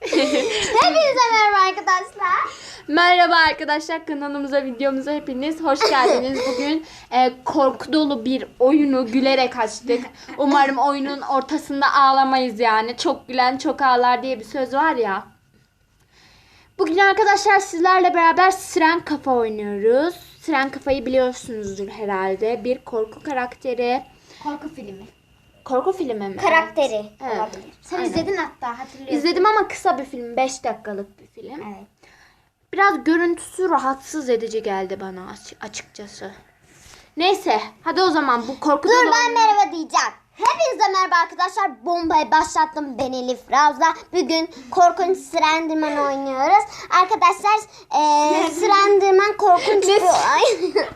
Hepinize merhaba arkadaşlar. Merhaba arkadaşlar kanalımıza videomuza hepiniz hoş geldiniz. Bugün e, korku dolu bir oyunu gülerek açtık. Umarım oyunun ortasında ağlamayız yani. Çok gülen çok ağlar diye bir söz var ya. Bugün arkadaşlar sizlerle beraber Siren Kafa oynuyoruz. Siren Kafa'yı biliyorsunuzdur herhalde. Bir korku karakteri. Korku filmi. Korku filmi mi? Karakteri Evet. olabilir. Sen Aynen. izledin hatta hatırlıyorum. İzledim ama kısa bir film. 5 dakikalık bir film. Evet. Biraz görüntüsü rahatsız edici geldi bana aç- açıkçası. Neyse hadi o zaman bu korku Dur dolu ben merhaba diyeceğim. Hepinize merhaba arkadaşlar. Bombayı başlattım ben Elif Ravza. Bugün korkunç Slenderman oynuyoruz. Arkadaşlar eee Slenderman korkunç bir oyun.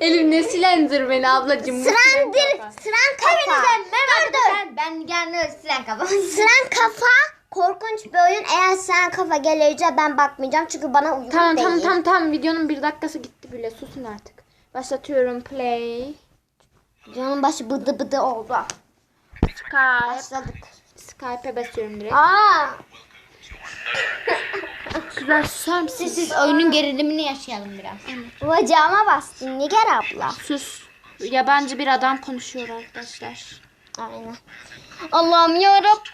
Elif ne silendir beni ablacığım. bu Slendir, kafa. Sren kafa. Dur dur. Ben, ben gelmiyorum kafa. Sren kafa korkunç bir oyun. Eğer Sren kafa gelirse ben bakmayacağım çünkü bana uygun Tamam değil. tamam tamam tamam videonun bir dakikası gitti bile susun artık. Başlatıyorum play. Canım başı bıdı bıdı oldu. Skype. Başladık. Skype'e basıyorum direkt. Aa, Susar mısınız? Siz oyunun gerilimini yaşayalım biraz. bacağıma bastın Nigar abla. Sus. Yabancı bir adam konuşuyor arkadaşlar. Aynen. Allah'ım yarabbim.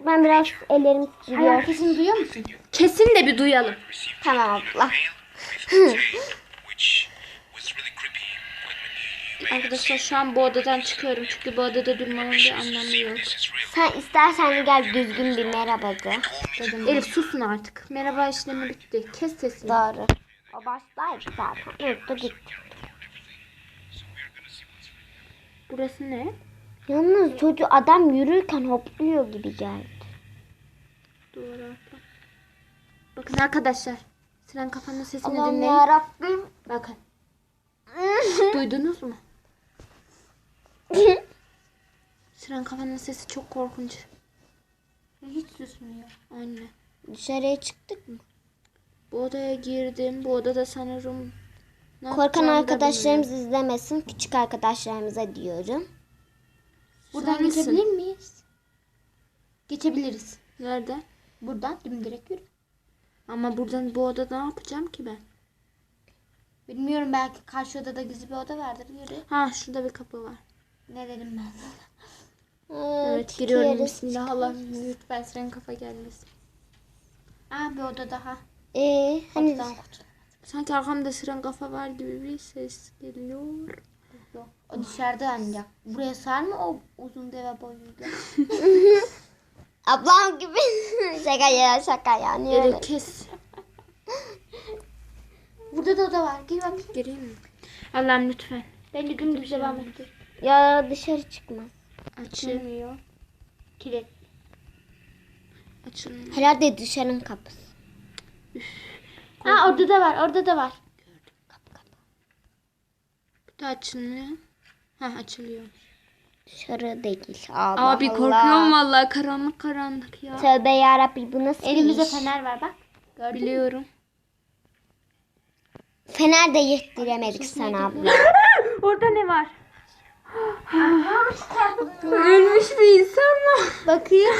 Ben biraz ellerim titriyor. Herkesini duyuyor musun? Kesin de bir duyalım. Tamam abla. Arkadaşlar şu an bu odadan çıkıyorum çünkü bu odada durmamın bir anlamı yok. Sen istersen gel düzgün bir merhaba de. Dedim. Elif susun artık. Merhaba işlemi bitti. Kes sesini. Doğru. O baştaydı zaten. Yurtta gitti. Burası ne? Yalnız çocuğu adam yürürken hopluyor gibi geldi. Duvara atla. Bakın arkadaşlar. Siren kafanın sesini Allah'ım dinleyin. yarabbim. Bakın. Duydunuz mu? Siren kafanın sesi çok korkunç. Hiç susmuyor. Anne. Dışarıya çıktık mı? Bu odaya girdim. Bu odada sanırım ne Korkan arkadaşlarımız bilmiyorum. izlemesin. Küçük arkadaşlarımıza diyorum. Buradan mısın? geçebilir miyiz? Geçebiliriz. Nerede? Buradan dimdirek yürü. Ama buradan bu odada ne yapacağım ki ben? Bilmiyorum belki karşı odada gizli bir oda vardır yürü. Ha şurada bir kapı var. Ne dedim ben? Evet giriyorum. Bismillah Allah'ım lütfen siren kafa gelmesin. Aa bir oda daha. Ee, hani. Sanki arkamda siren kafa var gibi bir ses geliyor. Yok. O dışarıda ancak. Buraya sar mı o uzun deve boyuyla? ablam gibi. şaka ya şaka ya. Niye öyle? Kes. Burada da oda var. Gir bak. Gireyim mi? Allah'ım lütfen. Bence dümdüz devam ettir. Ya dışarı çıkmaz. Açılmıyor. Kilit. Açılmıyor. Herhalde dışarının kapısı. Aa orada da var. Orada da var. Bu da açılmıyor. Ha açılıyor. Dışarı değil. Allah Abi Allah. korkuyorum vallahi karanlık karanlık ya. Tövbe yarabbi bu nasıl Elimizde iş? fener var bak. Gördün? Biliyorum. Fener de yettiremedik sana abla. Orada ne var? Ölmüş bir insan mı? Bakayım.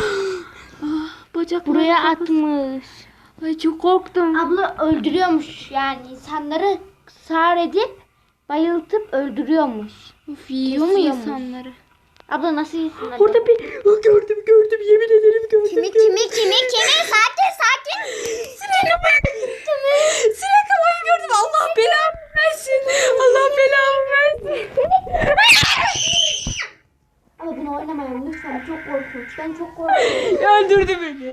Bacak Buraya atmış. Ay çok korktum. Abla öldürüyormuş yani insanları sağır edip bayıltıp öldürüyormuş. Of yiyor mu insanları? Abla nasıl insanlar? Orada bir gördüm gördüm yemin ederim gördüm. Kimi kimi kimi kimi sakin sakin. Siren kafayı Siren kafayı gördüm. Allah belamı versin. Allah belamı versin. Abla bunu oynamayalım lütfen çok korkunç. Ben çok korkuyorum. Öldürdü beni.